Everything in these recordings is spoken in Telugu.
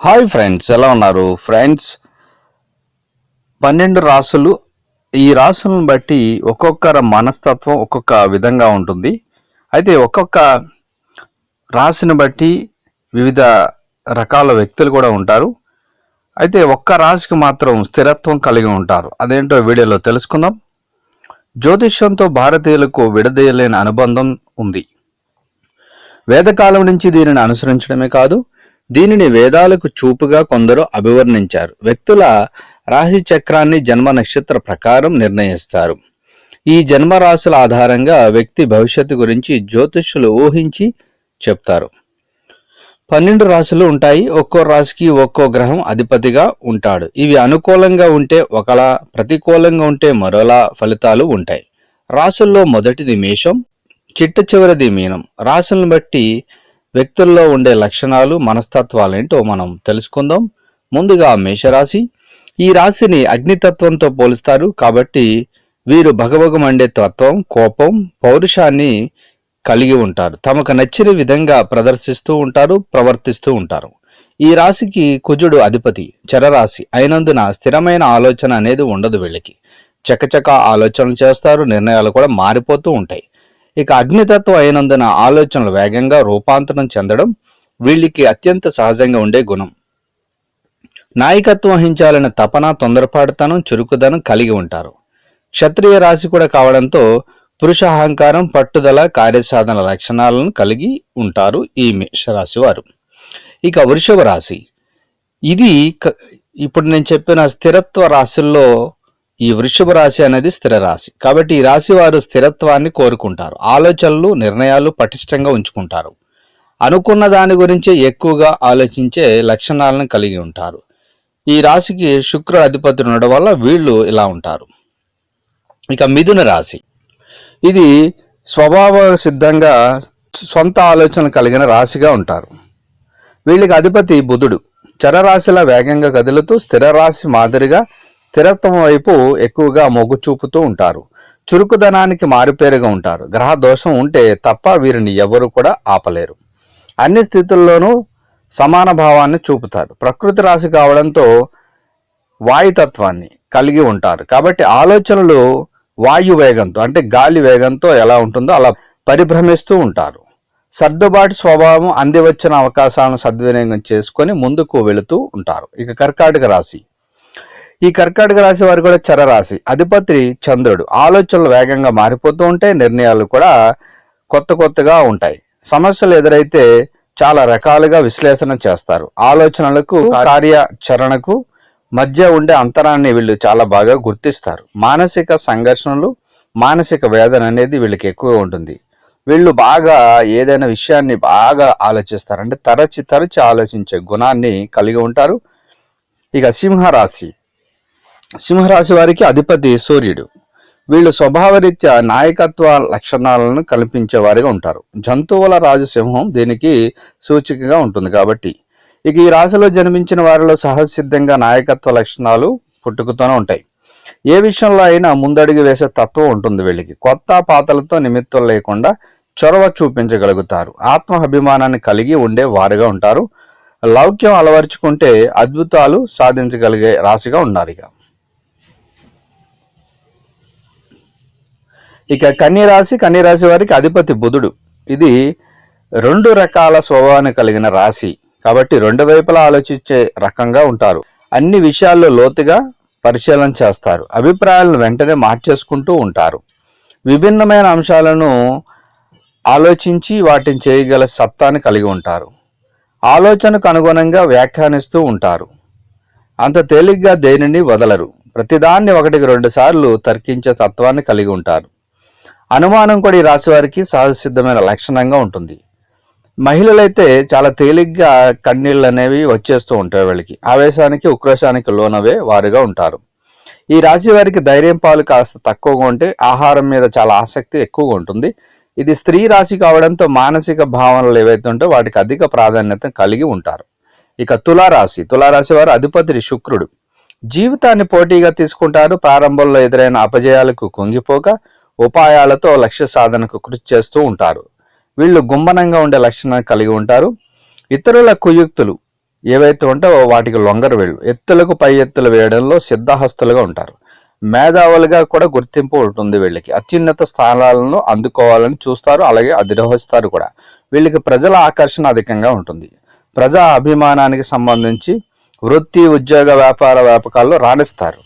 హాయ్ ఫ్రెండ్స్ ఎలా ఉన్నారు? ఫ్రెండ్స్ పన్నెండు రాసులు ఈ రాసులను బట్టి ఒక్కొక్కరి మనస్తత్వం ఒక్కొక్క విధంగా ఉంటుంది. అయితే ఒక్కొక్క రాశిని బట్టి వివిధ రకాల వ్యక్తులు కూడా ఉంటారు. అయితే ఒక్క రాశికి మాత్రం స్థిరత్వం కలిగి ఉంటారు. అదేంటో వీడియోలో తెలుసుకుందాం. జ్యోతిష్యంతో భారతీయులకు విడదీయలేని అనుబంధం ఉంది. వేదకాలం నుంచి దీనిని అనుసరించడమే కాదు దీనిని వేదాలకు చూపుగా కొందరు అభివర్ణించారు. వ్యక్తుల రాశి చక్రాన్ని జన్మ నక్షత్ర ప్రకారం నిర్ణయిస్తారు. ఈ జన్మ రాశుల ఆధారంగా వ్యక్తి భవిష్యత్తు గురించి జ్యోతిష్యులు ఊహించి చెప్తారు. పన్నెండు రాశులు ఉంటాయి. ఒక్కో రాశికి ఒక్కో గ్రహం అధిపతిగా ఉంటాడు. ఇవి అనుకూలంగా ఉంటే ఒకలా ప్రతికూలంగా ఉంటే మరోలా ఫలితాలు ఉంటాయి. రాశుల్లో మొదటిది మేషం చిట్ట చివరిది మీనం. రాసులను బట్టి వ్యక్తుల్లో ఉండే లక్షణాలు మనస్తత్వాలేంటో మనం తెలుసుకుందాం. ముందుగా మేషరాశి. ఈ రాశిని అగ్నితత్వంతో పోలుస్తారు. కాబట్టి వీరు భగభగమండే తత్వం కోపం పౌరుషాన్ని కలిగి ఉంటారు. తమకు నచ్చిన విధంగా ప్రదర్శిస్తూ ఉంటారు ప్రవర్తిస్తూ ఉంటారు. ఈ రాశికి కుజుడు అధిపతి. చరరాశి అయినందున స్థిరమైన ఆలోచన అనేది ఉండదు వీళ్ళకి. చకచక ఆలోచనలు చేస్తారు నిర్ణయాలు కూడా మారిపోతూ ఉంటాయి. ఇక అగ్నితత్వం అయినందున ఆలోచనలు వేగంగా రూపాంతరం చెందడం వీళ్ళకి అత్యంత సహజంగా ఉండే గుణం. నాయకత్వం వహించాలనే తపన తొందరపాటుతనం చురుకుదనం కలిగి ఉంటారు. క్షత్రియ రాశి కూడా కావడంతో పురుష అహంకారం పట్టుదల కార్యసాధన లక్షణాలను కలిగి ఉంటారు ఈ మేషరాశి వారు ఇక వృషభ రాశి. ఇది క- ఇప్పుడు నేను చెప్పిన స్థిరత్వ రాశుల్లో ఈ వృషభ రాశి అనేది స్థిర రాశి. కాబట్టి ఈ రాశి వారు స్థిరత్వాన్ని కోరుకుంటారు. ఆలోచనలు నిర్ణయాలు పటిష్టంగా ఉంచుకుంటారు. అనుకున్న దాని గురించే ఎక్కువగా ఆలోచించే లక్షణాలను కలిగి ఉంటారు. ఈ రాశికి శుక్ర అధిపతి ఉండడం వల్ల వీళ్ళు ఇలా ఉంటారు. ఇక మిథున రాశి. ఇది స్వభావ సిద్ధంగా సొంత ఆలోచన కలిగిన రాశిగా ఉంటారు. వీళ్ళకి అధిపతి బుధుడు. చరరాశిలా వేగంగా కదులుతూ స్థిర రాశి మాదిరిగా స్థిరత్వం వైపు ఎక్కువగా మొగ్గు చూపుతూ ఉంటారు. చురుకుదనానికి మారుపేరుగా ఉంటారు. గ్రహ దోషం ఉంటే తప్ప వీరిని ఎవరు కూడా ఆపలేరు. అన్ని స్థితుల్లోనూ సమాన భావాన్ని చూపుతారు. ప్రకృతి రాశి కావడంతో వాయుతత్వాన్ని కలిగి ఉంటారు. కాబట్టి ఆలోచనలు వాయు వేగంతో అంటే గాలి వేగంతో ఎలా ఉంటుందో అలా పరిభ్రమిస్తూ ఉంటారు. సర్దుబాటు స్వభావం అందివచ్చిన అవకాశాలను సద్వినియోగం చేసుకొని ముందుకు వెళుతూ ఉంటారు. ఇక కర్కాటక రాశి. ఈ కర్కాటక రాశి వారు కూడా చరరాశి. అధిపతి చంద్రుడు. ఆలోచనలు వేగంగా మారిపోతూ ఉంటాయి నిర్ణయాలు కూడా కొత్త కొత్తగా ఉంటాయి. సమస్యలు ఎదురైతే చాలా రకాలుగా విశ్లేషణ చేస్తారు. ఆలోచనలకు కార్యాచరణకు మధ్య ఉండే అంతరాన్ని వీళ్ళు చాలా బాగా గుర్తిస్తారు. మానసిక సంఘర్షణలు మానసిక వేదన అనేది వీళ్ళకి ఎక్కువగా ఉంటుంది. వీళ్ళు బాగా ఏదైనా విషయాన్ని బాగా ఆలోచిస్తారు. అంటే తరచి తరచి ఆలోచించే గుణాన్ని కలిగి ఉంటారు. ఇక సింహరాశి. సింహరాశి వారికి అధిపతి సూర్యుడు. వీళ్ళు స్వభావరీత్యా నాయకత్వ లక్షణాలను కల్పించే వారిగా ఉంటారు. జంతువుల రాజు సింహం దీనికి సూచికగా ఉంటుంది కాబట్టి. ఇక ఈ రాశిలో జన్మించిన వారిలో సహజసిద్ధంగా నాయకత్వ లక్షణాలు పుట్టుకుతూనే ఉంటాయి. ఏ విషయంలో అయినా ముందడుగు వేసే తత్వం ఉంటుంది వీళ్ళకి. కొత్త పాతలతో నిమిత్తం లేకుండా చొరవ చూపించగలుగుతారు. ఆత్మ అభిమానాన్ని కలిగి ఉండే వారుగా ఉంటారు. లౌక్యం అలవరుచుకుంటే అద్భుతాలు సాధించగలిగే రాశిగా ఉన్నారు ఇక. ఇక కన్య రాశి కన్య రాశి వారికి అధిపతి బుధుడు. ఇది రెండు రకాల స్వభావాన్ని కలిగిన రాశి. కాబట్టి రెండు వైపులా ఆలోచించే రకంగా ఉంటారు. అన్ని విషయాల్లో లోతుగా పరిశీలన చేస్తారు. అభిప్రాయాలను వెంటనే మార్చేసుకుంటూ ఉంటారు. విభిన్నమైన అంశాలను ఆలోచించి వాటిని చేయగల సత్తాన్ని కలిగి ఉంటారు. ఆలోచనకు అనుగుణంగా వ్యాఖ్యానిస్తూ ఉంటారు. అంత తేలిగ్గా దేనిని వదలరు. ప్రతిదాన్ని ఒకటికి రెండు సార్లు తర్కించే తత్వాన్ని కలిగి ఉంటారు. అనుమానం కూడా ఈ రాశి వారికి సహజసిద్ధమైన లక్షణంగా ఉంటుంది. మహిళలైతే చాలా తేలిగ్గా కన్నీళ్ళు అనేవి వచ్చేస్తూ ఉంటాయి వీళ్ళకి. ఆవేశానికి ఉక్రోశానికి లోనవే వారుగా ఉంటారు. ఈ రాశి వారికి ధైర్యం పాలు కాస్త తక్కువగా ఉంటే ఆహారం మీద చాలా ఆసక్తి ఎక్కువగా ఉంటుంది. ఇది స్త్రీ రాశి కావడంతో మానసిక భావనలు ఏవైతే ఉంటే వాటికి అధిక ప్రాధాన్యత కలిగి ఉంటారు. ఇక తులారాశి. తులారాశి వారు అధిపతి శుక్రుడు. జీవితాన్ని పోటీగా తీసుకుంటారు. ప్రారంభంలో ఎదురైన అపజయాలకు కుంగిపోక ఉపాయాలతో లక్ష్య సాధనకు కృషి చేస్తూ ఉంటారు. వీళ్ళు గుమ్మనంగా ఉండే లక్షణాన్ని కలిగి ఉంటారు. ఇతరుల కుయుక్తులు ఏవైతే ఉంటావో వాటికి లొంగరు వీళ్ళు. ఎత్తులకు పై ఎత్తులు వేయడంలో సిద్ధహస్తులుగా ఉంటారు. మేధావులుగా కూడా గుర్తింపు ఉంటుంది వీళ్ళకి. అత్యున్నత స్థానాలను అందుకోవాలని చూస్తారు అలాగే అధిరోహిస్తారు కూడా. వీళ్ళకి ప్రజల ఆకర్షణ అధికంగా ఉంటుంది. ప్రజా అభిమానానికి సంబంధించి వృత్తి ఉద్యోగ వ్యాపార వ్యాపకాల్లో రాణిస్తారు.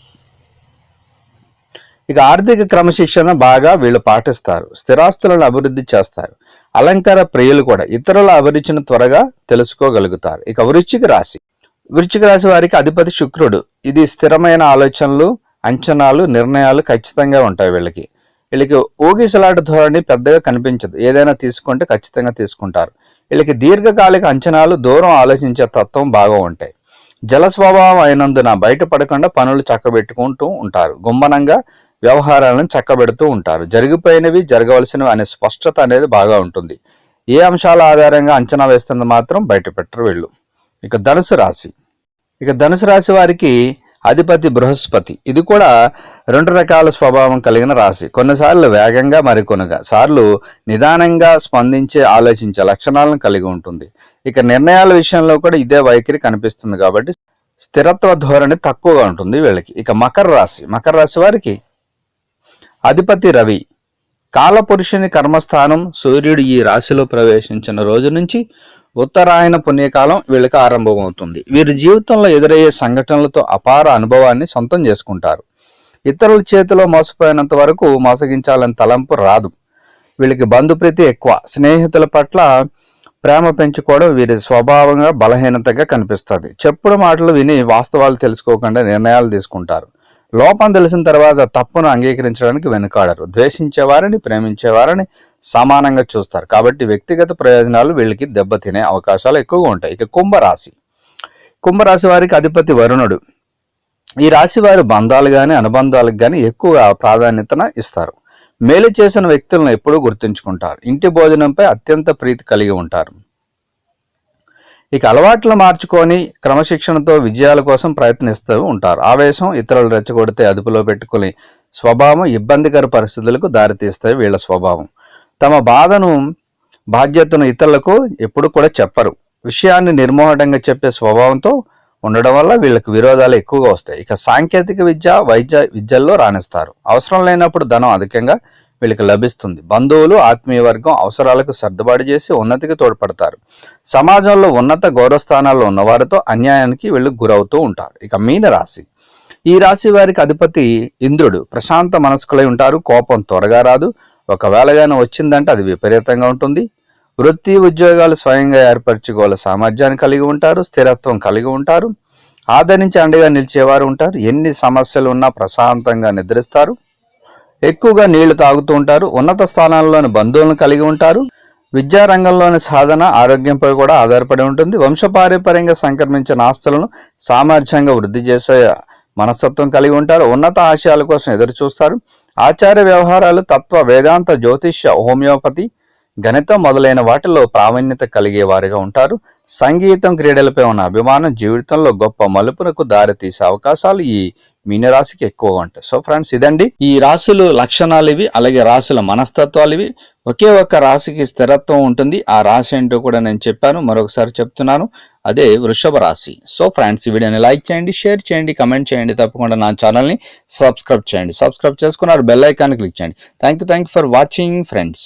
ఇక ఆర్థిక క్రమశిక్షణ బాగా వీళ్ళు పాటిస్తారు. స్థిరాస్తులను అభివృద్ధి చేస్తారు. అలంకార ప్రియులు కూడా ఇతరుల అభిరుచిని త్వరగా తెలుసుకోగలుగుతారు. ఇక వృశ్చిక రాశి. వృశ్చిక రాశి వారికి అధిపతి శుక్రుడు. ఇది స్థిరమైన ఆలోచనలు అంచనాలు నిర్ణయాలు ఖచ్చితంగా ఉంటాయి వీళ్ళకి. వీళ్ళకి ఊగిసలాట ధోరణి పెద్దగా కనిపించదు. ఏదైనా తీసుకుంటే ఖచ్చితంగా తీసుకుంటారు. వీళ్ళకి దీర్ఘకాలిక అంచనాలు దూరం ఆలోచించే తత్వం బాగా ఉంటాయి. జల స్వభావం అయినందున బయటపడకుండా పనులు చక్కబెట్టుకుంటూ ఉంటారు. గుమ్మనంగా వ్యవహారాలను చక్కబెడుతూ ఉంటారు. జరిగిపోయినవి జరగవలసినవి అనే స్పష్టత అనేది బాగా ఉంటుంది. ఏ అంశాల ఆధారంగా అంచనా వేస్తున్నది మాత్రం బయట పెట్టరు వీళ్ళు. ఇక ధనుసు రాశి. ఇక ధనుసు రాశి వారికి అధిపతి బృహస్పతి. ఇది కూడా రెండు రకాల స్వభావం కలిగిన రాశి. కొన్నిసార్లు వేగంగా మరికొన్నిగా. సార్లు నిదానంగా స్పందించే ఆలోచించే లక్షణాలను కలిగి ఉంటుంది. ఇక నిర్ణయాల విషయంలో కూడా ఇదే వైఖరి కనిపిస్తుంది కాబట్టి స్థిరత్వ ధోరణి తక్కువగా ఉంటుంది వీళ్ళకి. ఇక మకర రాశి. మకర రాశి వారికి అధిపతి రవి. కాలపురుషుని కర్మస్థానం సూర్యుడు ఈ రాశిలో ప్రవేశించిన రోజు నుంచి ఉత్తరాయణ పుణ్యకాలం వీళ్ళకి ఆరంభమవుతుంది. వీరి జీవితంలో ఎదురయ్యే సంఘటనలతో అపార అనుభవాన్ని సొంతం చేసుకుంటారు. ఇతరుల చేతిలో మోసపోయినంత వరకు మోసగించాలని తలంపు రాదు. వీళ్ళకి బంధుప్రీతి ఎక్కువ. స్నేహితుల పట్ల ప్రేమ పెంచుకోవడం వీరి స్వభావంగా బలహీనతగా కనిపిస్తుంది. చెప్పుడు మాటలు విని వాస్తవాలు తెలుసుకోకుండా నిర్ణయాలు తీసుకుంటారు. లోపం తెలిసిన తర్వాత తప్పును అంగీకరించడానికి వెనుకాడరు. ద్వేషించేవారిని ప్రేమించేవారిని సమానంగా చూస్తారు. కాబట్టి వ్యక్తిగత ప్రయోజనాలు వీళ్ళకి దెబ్బతినే అవకాశాలు ఎక్కువగా ఉంటాయి. ఇక కుంభరాశి. కుంభరాశి వారికి అధిపతి వరుణుడు. ఈ రాశి వారు బంధాలు కానీ అనుబంధాలకు కానీ ఎక్కువ ప్రాధాన్యతను ఇస్తారు. మేలు చేసిన వ్యక్తులను ఎప్పుడూ గుర్తుంచుకుంటారు. ఇంటి భోజనంపై అత్యంత ప్రీతి కలిగి ఉంటారు. ఇక అలవాట్లు మార్చుకొని క్రమశిక్షణతో విజయాల కోసం ప్రయత్నిస్తూ ఉంటారు. ఆవేశం ఇతరులు రెచ్చగొడితే అదుపులో పెట్టుకుని స్వభావం ఇబ్బందికర పరిస్థితులకు దారితీస్తాయి వీళ్ళ స్వభావం. తమ బాధను బాధ్యతను ఇతరులకు ఎప్పుడు కూడా చెప్పరు. విషయాన్ని నిర్మోహటంగా చెప్పే స్వభావంతో ఉండడం వల్ల వీళ్ళకి విరోధాలు ఎక్కువగా వస్తాయి. ఇక సాంకేతిక విద్య వైద్య విద్యల్లో రాణిస్తారు. అవసరం లేనప్పుడు ధనం అధికంగా వీళ్ళకి లభిస్తుంది. బంధువులు ఆత్మీయ వర్గం అవసరాలకు సర్దుబాటు చేసి ఉన్నతికి తోడ్పడతారు. సమాజంలో ఉన్నత గౌరవస్థానాల్లో ఉన్నవారితో అన్యాయానికి వీళ్ళు గురవుతూ ఉంటారు. ఇక మీన రాశి ఈ రాశి వారికి అధిపతి ఇంద్రుడు. ప్రశాంత మనస్కులై ఉంటారు. కోపం త్వరగా రాదు. ఒకవేళగానే వచ్చిందంటే అది విపరీతంగా ఉంటుంది. వృత్తి ఉద్యోగాలు స్వయంగా ఏర్పరచుకోగల సామర్థ్యాన్ని కలిగి ఉంటారు. స్థిరత్వం కలిగి ఉంటారు. ఆదరించి అండగా నిలిచేవారు ఉంటారు. ఎన్ని సమస్యలు ఉన్నా ప్రశాంతంగా నిద్రిస్తారు. ఎక్కువగా నీళ్ళు తాగుతూ ఉంటారు. ఉన్నత స్థానాల్లోని బంధువులను కలిగి ఉంటారు. విద్యారంగంలోని సాధన ఆరోగ్యంపై కూడా ఆధారపడి ఉంటుంది. వంశపారంపర్యంగా సంక్రమించిన ఆస్తులను సామర్థ్యంగా వృద్ధి చేసే మనస్తత్వం కలిగి ఉంటారు. ఉన్నత ఆశయాల కోసం ఎదురు చూస్తారు. ఆచార వ్యవహారాలు తత్వ వేదాంత జ్యోతిష్య హోమియోపతి గణితం మొదలైన వాటిలో ప్రావీణ్యత కలిగే వారిగా ఉంటారు. సంగీతం క్రీడలపై ఉన్న అభిమానం జీవితంలో గొప్ప మలుపునకు దారి తీసే అవకాశాలు ఈ మీనరాశికి ఎక్కువగా ఉంటాయి. సో ఫ్రెండ్స్ ఇదండి. ఈ రాశులు లక్షణాలు ఇవి అలాగే రాశుల మనస్తత్వాలు ఇవి. ఒకే ఒక్క రాశికి స్థిరత్వం ఉంటుంది. ఆ రాశి ఏంటో కూడా నేను చెప్పాను మరొకసారి చెప్తున్నాను. అదే వృషభ రాశి. సో ఫ్రెండ్స్ ఈ వీడియోని లైక్ చేయండి షేర్ చేయండి కమెంట్ చేయండి తప్పకుండా నా ఛానల్ని సబ్స్క్రైబ్ చేయండి. సబ్స్క్రైబ్ చేసుకున్నారు బెల్ ఐకాన్ క్లిక్ చేయండి. Thank you thank you for watching friends.